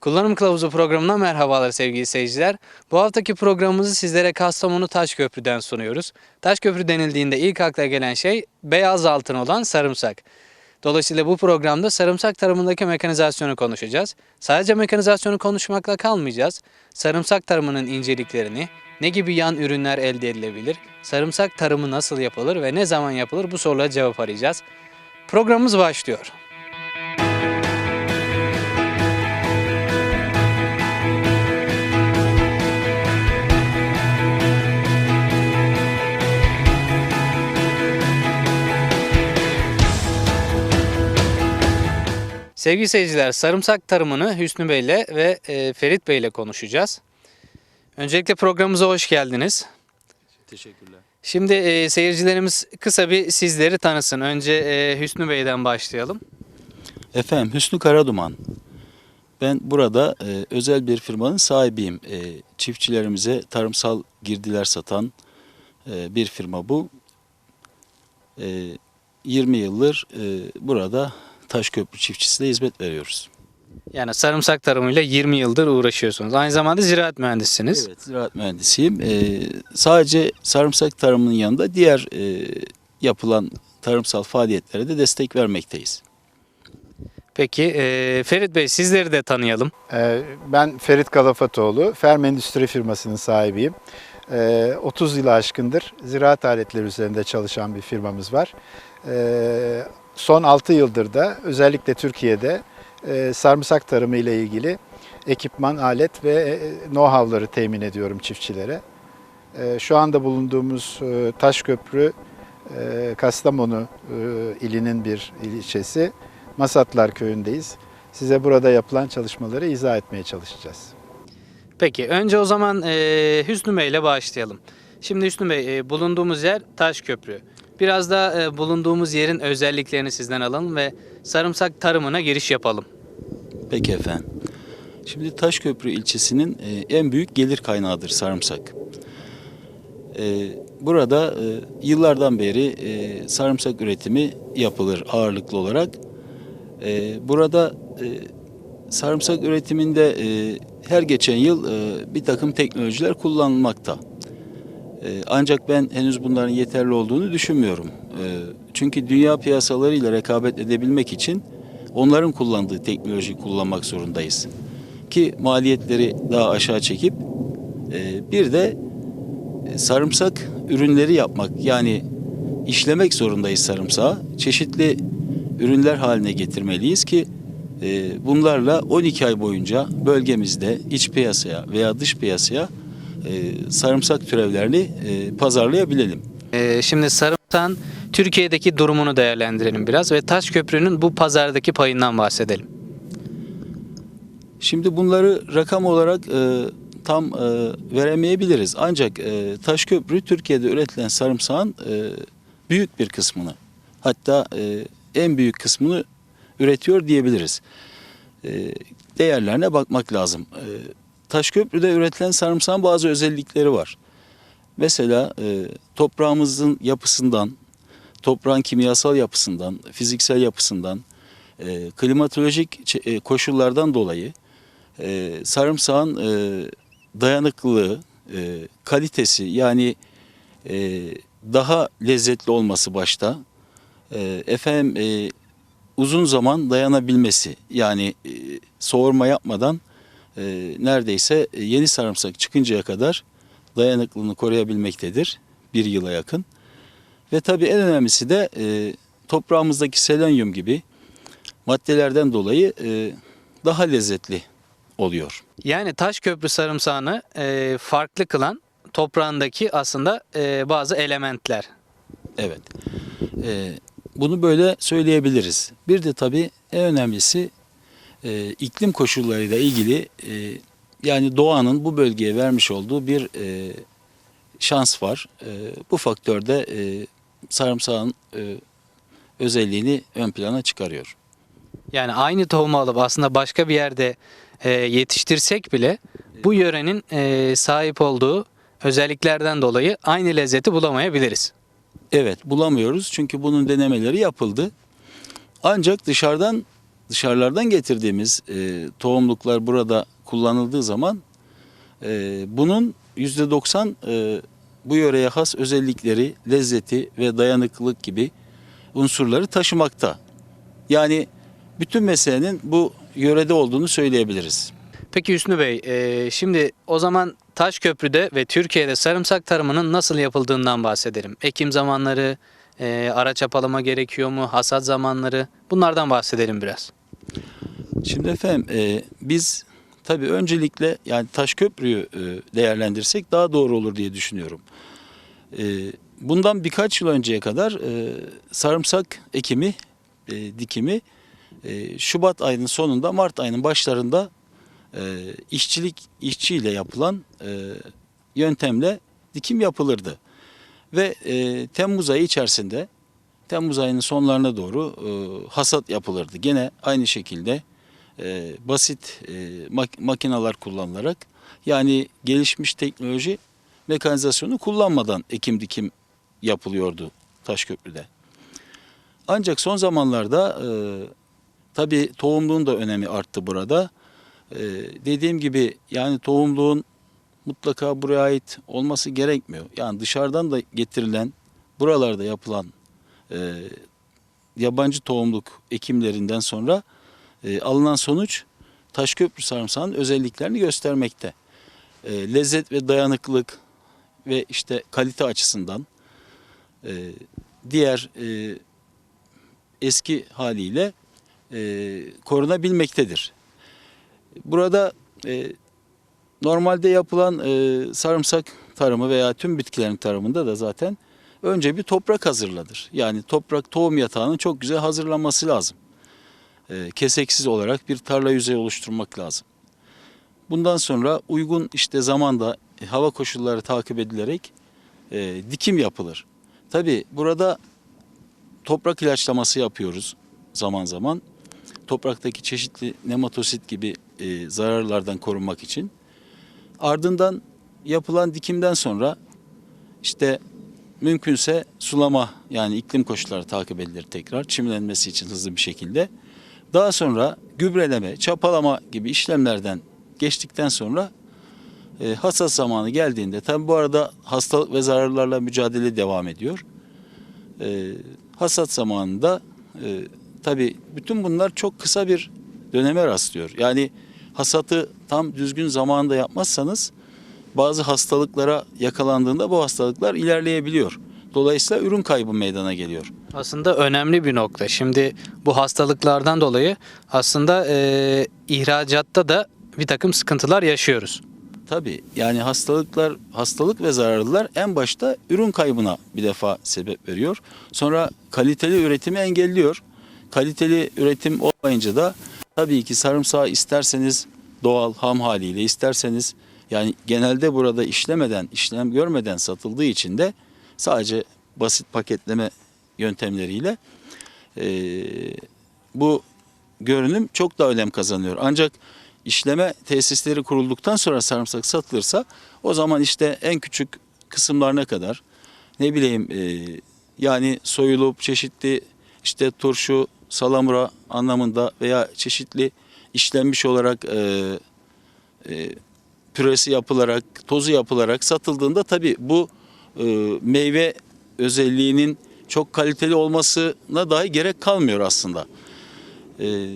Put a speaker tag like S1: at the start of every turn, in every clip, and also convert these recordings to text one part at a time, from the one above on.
S1: Kullanım Kılavuzu programına merhabalar sevgili seyirciler. Bu haftaki programımızı sizlere Kastamonu Taşköprü'den sunuyoruz. Taşköprü denildiğinde ilk akla gelen şey beyaz altın olan sarımsak. Dolayısıyla bu programda sarımsak tarımındaki mekanizasyonu konuşacağız. Sadece mekanizasyonu konuşmakla kalmayacağız. Sarımsak tarımının inceliklerini, ne gibi yan ürünler elde edilebilir, sarımsak tarımı nasıl yapılır ve ne zaman yapılır bu sorulara cevap arayacağız. Programımız başlıyor. Sevgili seyirciler, sarımsak tarımını Hüsnü Bey ile ve e, Ferit Bey ile konuşacağız. Öncelikle programımıza hoş geldiniz.
S2: Teşekkürler.
S1: Şimdi e, seyircilerimiz kısa bir sizleri tanısın. Önce e, Hüsnü Bey'den başlayalım.
S2: Efendim Hüsnü Karaduman. Ben burada e, özel bir firmanın sahibiyim. E, çiftçilerimize tarımsal girdiler satan e, bir firma bu. E, 20 yıldır e, burada Taşköprü çiftçisine hizmet veriyoruz.
S1: Yani sarımsak tarımıyla 20 yıldır uğraşıyorsunuz. Aynı zamanda ziraat mühendisiniz.
S2: Evet, ziraat mühendisiyim. E, sadece sarımsak tarımının yanında diğer e, yapılan tarımsal faaliyetlere de destek vermekteyiz.
S1: Peki e, Ferit Bey sizleri de tanıyalım.
S3: Ee, Ben Ferit Galafatoğlu, Ferm Endüstri firmasının sahibiyim. Ee, 30 yılı aşkındır ziraat aletleri üzerinde çalışan bir firmamız var. Ee, Son 6 yıldır da özellikle Türkiye'de e, sarımsak tarımı ile ilgili ekipman, alet ve e, know-how'ları temin ediyorum çiftçilere. Ee, Şu anda bulunduğumuz e, Taşköprü, Kastamonu ilinin bir ilçesi. Masatlar köyündeyiz. Size burada yapılan çalışmaları izah etmeye çalışacağız.
S1: Peki önce o zaman e, Hüsnü Bey ile başlayalım. Şimdi Hüsnü Bey e, bulunduğumuz yer Taşköprü. Biraz da e, bulunduğumuz yerin özelliklerini sizden alalım ve sarımsak tarımına giriş yapalım.
S2: Peki efendim. Şimdi Taşköprü ilçesinin e, en büyük gelir kaynağıdır sarımsak. E, Burada e, yıllardan beri e, sarımsak üretimi yapılır ağırlıklı olarak. E, Burada e, sarımsak üretiminde e, her geçen yıl e, bir takım teknolojiler kullanılmakta. E, Ancak ben henüz bunların yeterli olduğunu düşünmüyorum. E, Çünkü dünya piyasalarıyla rekabet edebilmek için onların kullandığı teknolojiyi kullanmak zorundayız. Ki maliyetleri daha aşağı çekip e, bir de e, sarımsak ürünleri yapmak yani işlemek zorundayız sarımsağı. Çeşitli ürünler haline getirmeliyiz ki bunlarla 12 ay boyunca bölgemizde iç piyasaya veya dış piyasaya e, sarımsak türevlerini e, pazarlayabilelim.
S1: E, şimdi sarımsağın Türkiye'deki durumunu değerlendirelim biraz ve Taşköprü'nün bu pazardaki payından bahsedelim.
S2: Şimdi bunları rakam olarak e, tam e, veremeyebiliriz. Ancak e, Taşköprü Türkiye'de üretilen sarımsağın e, büyük bir kısmını hatta e, en büyük kısmını üretiyor diyebiliriz. E, değerlerine bakmak lazım. E, Taşköprü'de üretilen sarımsağın bazı özellikleri var. Mesela e, toprağımızın yapısından, toprağın kimyasal yapısından, fiziksel yapısından, e, klimatolojik e, koşullardan dolayı sarımsağın dayanıklılığı, kalitesi yani daha lezzetli olması başta, e, efendim uzun zaman dayanabilmesi yani e, soğurma yapmadan e, neredeyse e, yeni sarımsak çıkıncaya kadar dayanıklılığını koruyabilmektedir bir yıla yakın. Ve tabii en önemlisi de e, toprağımızdaki selenyum gibi maddelerden dolayı e, daha lezzetli oluyor.
S1: Yani Taşköprü sarımsağını e, farklı kılan toprağındaki aslında e, bazı elementler.
S2: Evet. E, bunu böyle söyleyebiliriz. Bir de tabii en önemlisi e, iklim koşullarıyla ilgili e, yani doğanın bu bölgeye vermiş olduğu bir e, şans var. E, bu faktör de e, sarımsağın e, özelliğini ön plana çıkarıyor.
S1: Yani aynı tohumu alıp aslında başka bir yerde e, yetiştirsek bile bu yörenin e, sahip olduğu özelliklerden dolayı aynı lezzeti bulamayabiliriz.
S2: Evet bulamıyoruz çünkü bunun denemeleri yapıldı. Ancak dışarıdan dışarılardan getirdiğimiz e, tohumluklar burada kullanıldığı zaman e, bunun %90 e, bu yöreye has özellikleri, lezzeti ve dayanıklılık gibi unsurları taşımakta. Yani bütün meselenin bu yörede olduğunu söyleyebiliriz.
S1: Peki Hüsnü Bey, e, şimdi o zaman Taşköprü'de ve Türkiye'de sarımsak tarımının nasıl yapıldığından bahsedelim. Ekim zamanları, e, ara çapalama gerekiyor mu, hasat zamanları bunlardan bahsedelim biraz.
S2: Şimdi efendim e, biz tabii öncelikle yani Taşköprü'yü e, değerlendirsek daha doğru olur diye düşünüyorum. E, bundan birkaç yıl önceye kadar e, sarımsak ekimi, e, dikimi e, Şubat ayının sonunda Mart ayının başlarında e, işçilik işçiyle yapılan e, yöntemle dikim yapılırdı. Ve e, Temmuz ayı içerisinde Temmuz ayının sonlarına doğru e, hasat yapılırdı. Gene aynı şekilde e, basit e, mak- makineler kullanılarak yani gelişmiş teknoloji mekanizasyonu kullanmadan ekim dikim yapılıyordu Taşköprü'de. Ancak son zamanlarda e, tabii tohumluğun da önemi arttı burada. E, dediğim gibi yani tohumluğun mutlaka buraya ait olması gerekmiyor. Yani dışarıdan da getirilen buralarda yapılan e, yabancı tohumluk ekimlerinden sonra e, alınan sonuç Taşköprü sarımsağının özelliklerini göstermekte. E, lezzet ve dayanıklılık ve işte kalite açısından e, diğer e, eski haliyle e, korunabilmektedir. Burada e, normalde yapılan e, sarımsak tarımı veya tüm bitkilerin tarımında da zaten önce bir toprak hazırlanır. Yani toprak tohum yatağının çok güzel hazırlanması lazım. E, keseksiz olarak bir tarla yüzeyi oluşturmak lazım. Bundan sonra uygun işte zamanda e, hava koşulları takip edilerek e, dikim yapılır. Tabi burada toprak ilaçlaması yapıyoruz zaman zaman. Topraktaki çeşitli nematosit gibi e, zararlardan korunmak için. Ardından yapılan dikimden sonra işte mümkünse sulama yani iklim koşulları takip edilir tekrar çimlenmesi için hızlı bir şekilde. Daha sonra gübreleme, çapalama gibi işlemlerden geçtikten sonra e, hasat zamanı geldiğinde tabi bu arada hastalık ve zararlarla mücadele devam ediyor. E, hasat zamanında e, tabi bütün bunlar çok kısa bir döneme rastlıyor. Yani hasatı tam düzgün zamanda yapmazsanız bazı hastalıklara yakalandığında bu hastalıklar ilerleyebiliyor. Dolayısıyla ürün kaybı meydana geliyor.
S1: Aslında önemli bir nokta. Şimdi bu hastalıklardan dolayı aslında e, ihracatta da bir takım sıkıntılar yaşıyoruz.
S2: Tabii yani hastalıklar, hastalık ve zararlılar en başta ürün kaybına bir defa sebep veriyor. Sonra kaliteli üretimi engelliyor. Kaliteli üretim olmayınca da tabii ki sarımsağı isterseniz doğal ham haliyle isterseniz yani genelde burada işlemeden, işlem görmeden satıldığı için de sadece basit paketleme yöntemleriyle eee, bu görünüm çok daha önem kazanıyor. Ancak işleme tesisleri kurulduktan sonra sarımsak satılırsa o zaman işte en küçük kısımlarına kadar ne bileyim eee, yani soyulup çeşitli işte turşu, salamura anlamında veya çeşitli işlenmiş olarak eee e, püresi yapılarak, tozu yapılarak satıldığında tabii bu e, meyve özelliğinin çok kaliteli olmasına dahi gerek kalmıyor aslında. E,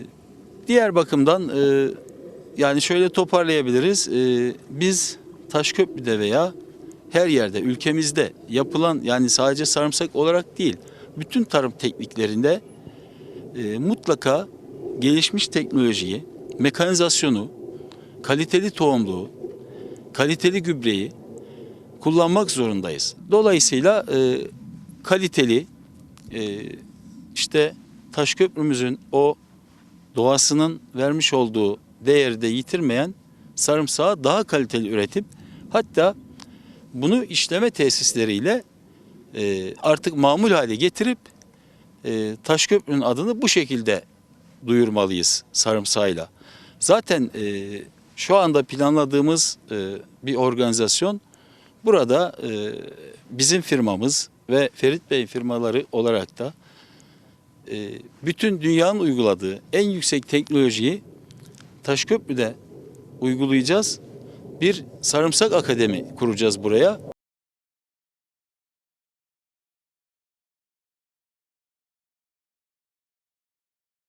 S2: diğer bakımdan e, yani şöyle toparlayabiliriz. E, biz Taşköprü'de veya her yerde ülkemizde yapılan yani sadece sarımsak olarak değil bütün tarım tekniklerinde e, mutlaka gelişmiş teknolojiyi, mekanizasyonu, kaliteli tohumluğu, kaliteli gübreyi kullanmak zorundayız. Dolayısıyla e, kaliteli e, işte Taşköprümüzün o doğasının vermiş olduğu değeri de yitirmeyen sarımsağı daha kaliteli üretip hatta bunu işleme tesisleriyle e, artık mamul hale getirip e, Taşköprü'nün adını bu şekilde duyurmalıyız sarımsağıyla. Zaten e, şu anda planladığımız e, bir organizasyon burada bizim firmamız ve Ferit Bey firmaları olarak da bütün dünyanın uyguladığı en yüksek teknolojiyi Taşköprü'de uygulayacağız. Bir sarımsak akademi kuracağız buraya.